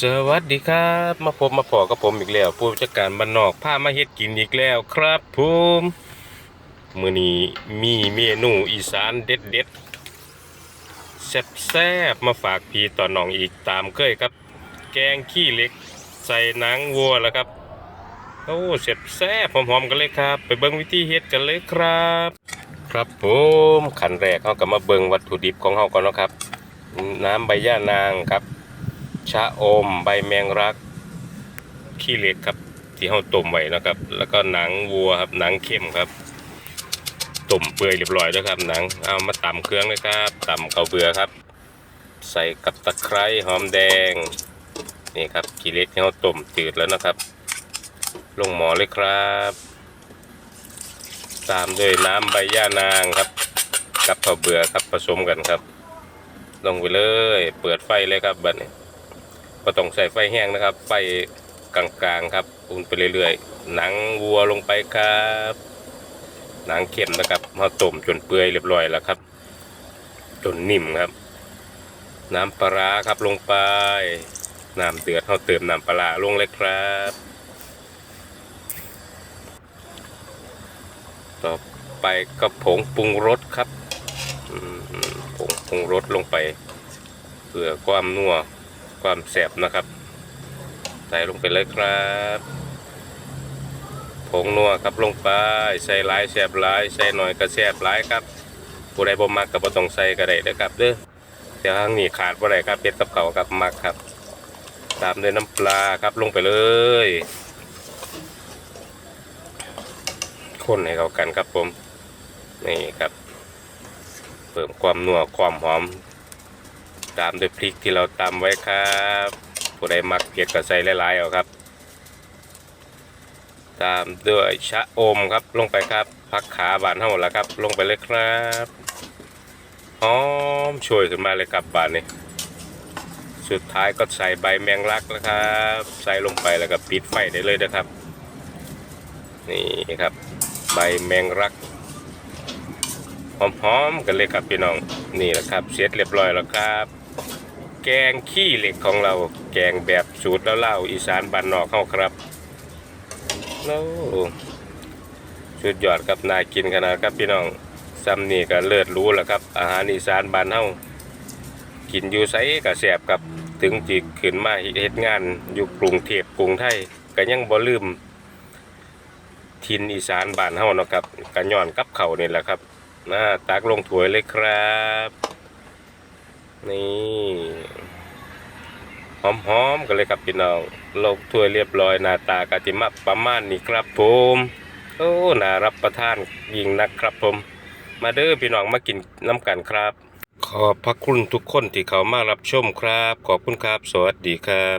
สวัสดีครับ มาพบมาพอกับผมอีกแล้ว ผู้จัดการบ้านนอกพามาเฮ็ดกินอีกแล้วครับผมมื้อนี้มีเมนูอีสานเด็ดเด็ดๆแซ่บๆมาฝากพี่ต่อน้องอีกตามเคยครับ แกงขี้เหล็ก ใส่หนังวัวแล้วครับโอ้เสร็จแซ่บหอมๆกันเลยครับ ไปเบิ่งวิธีเฮ็ดกันเลยครับ ครับผมขั้นแรกเราก็มาเบิ่งวัตถุดิบของเราก่อนนะครับ น้ำใบย่านางครับ ชะอมใบแมงรัก ขี้เหล็กครับ ที่เราต้มไว้นะครับ แล้วก็หนังวัวครับหนังเข้มครับต้มเปื่อยเรียบร้อยแล้วครับหนังเอามาตำเครื่องเลยครับตำเกาเบือครับ ใส่กับตะไคร้หอมแดงนี่ครับขี้เหล็กที่เราต้มจืดแล้วนะครับ ลงหมอเลยครับ ตามด้วยน้ำใบย่านางครับ กับข้าเบือครับผสมกันครับ ลงไปเลย เปิดไฟเลยครับบัดนี้ ก็ต้องใส่ไฟแห้งนะครับไฟกลางๆครับอุ่นไปเรื่อยๆ หนังวัวลงไปครับ หนังเข็มนะครับมาต้มจนเปื่อยเรียบร้อยแล้วครับ จนนิ่มครับ น้ำปลาครับลงไป น้ำเดือดเขาเติมน้ำปลาลงเลยครับ ต่อไปก็ผงปรุงรสครับผงปรุงรสลงไป เพื่อความนัว ความแสบนะครับใส่ลงไปเลยครับผงนัวครับลงไปใส่หลายแสบหลายใส่หน่อยก็แสบหลายครับผู้ใดบ่มักก็บ่ต้องใส่ก็ได้เด้อครับเด้อแต่ทางนี้ขาดบ่ได้ครับเป็ดกับเขากับมักครับตามด้วยน้ำปลาครับลงไปเลยคนให้เข้ากันครับผมนี่ครับเพิ่มความนัวความหอม ตามด้วยพริกที่เราตำไว้ครับผู้ใดมักเผ็ดก็ใส่หลายๆเอาครับ ตามด้วยชะอมครับลงไปครับผักขาบานเท่าแล้วครับ ลงไปเลยครับหอมช่วยขึ้นมาเลยครับบานนี้สุดท้ายก็ใส่ใบแมงลักแล้วครับ ใส่ลงไปแล้วก็ปิดไฟได้เลยนะครับ นี่ครับ ใบแมงลักหอมๆกันเลยครับพี่น้องนี่แหละครับเสร็จเรียบร้อยแล้วครับ แกงขี้เหล็กของเรา แกงแบบสูตรแล้วเล่าอีสานบ้านนอกเข้าครับโอ้สุดยอดครับน่ากินขนาดครับพี่น้องซ้ำนี่ก็เลิศรู้แล้วครับ อาหารอีสานบ้านเฮากินอยู่ไสก็แซ่บครับถึงจิขึ้นมาเฮ็ดงาน อยู่กรุงเทพกรุงไทยก็ยังบ่ลืมทินอีสานบ้านเฮาเนาะครับก็ย้อนกับเขานี่แหละครับนะตักลงถ้วยเลยครับ นี่ หอมๆกันเลยครับพี่น้องลงถ้วยเรียบร้อยหน้าตากาจิมาประมาณนี้ครับผมโอ้น่ารับประทานยิ่งนักครับผม มาเด้อพี่น้องมากินน้ำกันครับ ขอบพระคุณทุกคนที่เขามารับชมครับ ขอบคุณครับ สวัสดีครับ